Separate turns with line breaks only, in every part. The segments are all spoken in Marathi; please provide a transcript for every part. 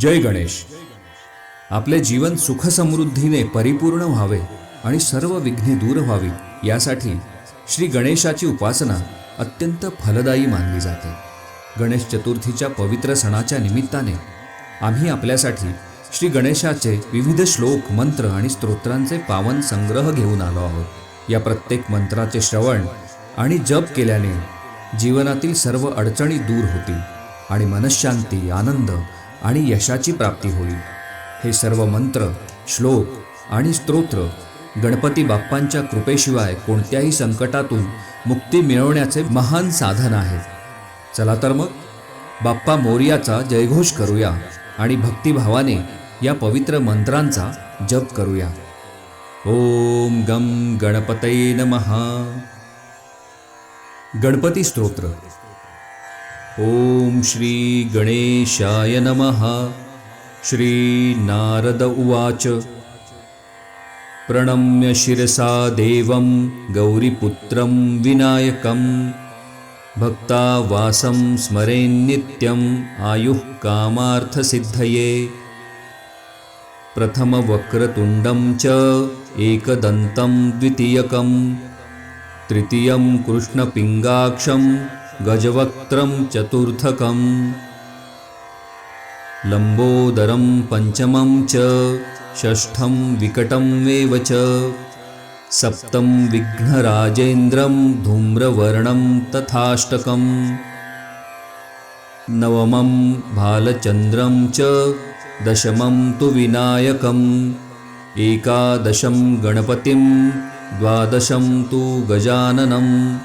जय गणेश. आपले जीवन सुखसमृद्धीने परिपूर्ण व्हावे आणि सर्व विघ्ने दूर व्हावी यासाठी श्री गणेशाची उपासना अत्यंत फलदायी मानली जाते. गणेश चतुर्थीच्या पवित्र सणाच्या निमित्ताने आम्ही आपल्यासाठी श्री गणेशाचे विविध श्लोक मंत्र आणि स्तोत्रांचे पावन संग्रह घेऊन आलो आहोत. या प्रत्येक मंत्राचे श्रवण आणि जप केल्याने जीवनातील सर्व अडचणी दूर होतील आणि मनशांती आनंद आणि यशाची प्राप्ती होईल. हे सर्व मंत्र श्लोक आणि स्तोत्र गणपती बाप्पांच्या कृपेशिवाय कोणत्याही संकटातून मुक्ती मिळवण्याचे महान साधन आहे. चला तर मग बाप्पा मोर्याचा जयघोष करूया आणि भक्तिभावाने या पवित्र मंत्रांचा जप करूया. ओम गम गणपतये नमः. गणपती स्तोत्र ॐ श्री गणेशाय नमः। श्री नारद उवाच। प्रणम्य शिरसा देवं गौरीपुत्रं विनायकं। भक्तावासं स्मरेन्नित्यम् आयुः कामार्थसिद्धये। प्रथमवक्रतुण्डं च एकदन्तं द्वितीयकम्। तृतीयं कृष्णपिङ्गाक्षं गजवक्त्रं चतुर्थकम्। लम्बोदरं पञ्चमं च षष्ठं विकटं एव च। सप्तं विघ्नराजेन्द्रं धूम्रवर्णं तथाष्टकम्। नवमं भालचन्द्रं च दशमं तु विनायकम्। एकादशं गणपतिं द्वादशं तु गजाननम्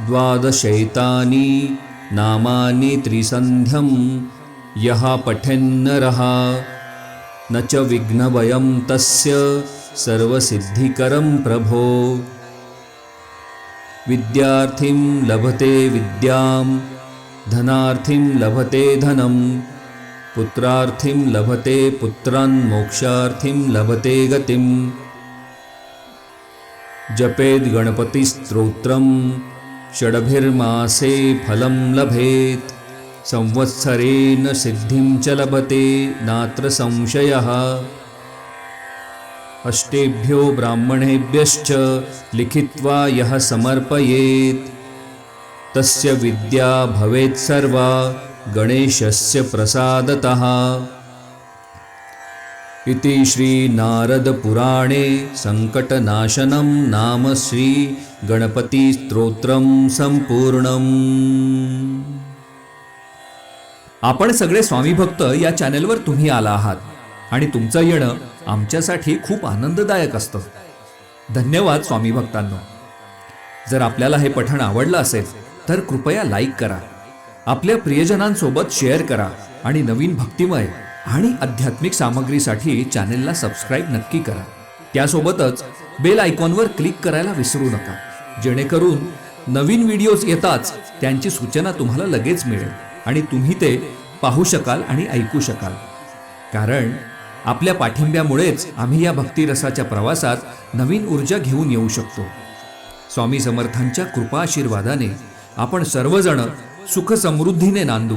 द्वादशैतानि नामानि त्रिसन्ध्यं यः पठेन्नरः। न च विघ्नभयं तस्य सर्वसिद्धिकरं प्रभो। विद्यार्थिं लभते विद्यां धनार्थिं लभते धनं पुत्रार्थिं लभते पुत्रान् मोक्षार्थिं लभते गतिम्। जपेद्गणपतिस्तोत्रं षडभिर्मासे फलं लभेत्। संवत्सरेण सिद्धिं च लभते नात्र संशयः। अष्टेभ्यो ब्राह्मणेभ्यश्च लिखित्वा यः समर्पयेत्। तस्य विद्या भवेत् सर्वा गणेशस्य प्रसादतः। इति श्रीनारदपुराणे सङ्कटनाशनं नाम श्रीगणपतिस्तोत्रं सम्पूर्णम्। आपण सगळे स्वामी भक्त या चॅनेलवर तुम्ही आला आहात आणि तुमचं येणं आमच्यासाठी खूप आनंददायक असतं. धन्यवाद स्वामी भक्तांनो. जर आपल्याला हे पठण आवडलं असेल तर कृपया लाईक करा. आपल्या प्रियजनांसोबत शेअर करा आणि नवीन भक्तिमय आणि आध्यात्मिक सामग्रीसाठी चॅनेलला सबस्क्राईब नक्की करा. त्यासोबतच बेल आयकॉनवर क्लिक करायला विसरू नका. जेणेकरून नवीन व्हिडिओज येताच त्यांची सूचना तुम्हाला लगेच मिळेल आणि तुम्ही ते पाहू शकाल आणि ऐकू शकाल. कारण आपल्या पाठिंब्यामुळेच आम्ही या भक्तिरसाच्या प्रवासात नवीन ऊर्जा घेऊन येऊ शकतो. स्वामी समर्थांच्या कृपा आशीर्वादाने आपण सर्वजण सुख समृद्धीने नांदू.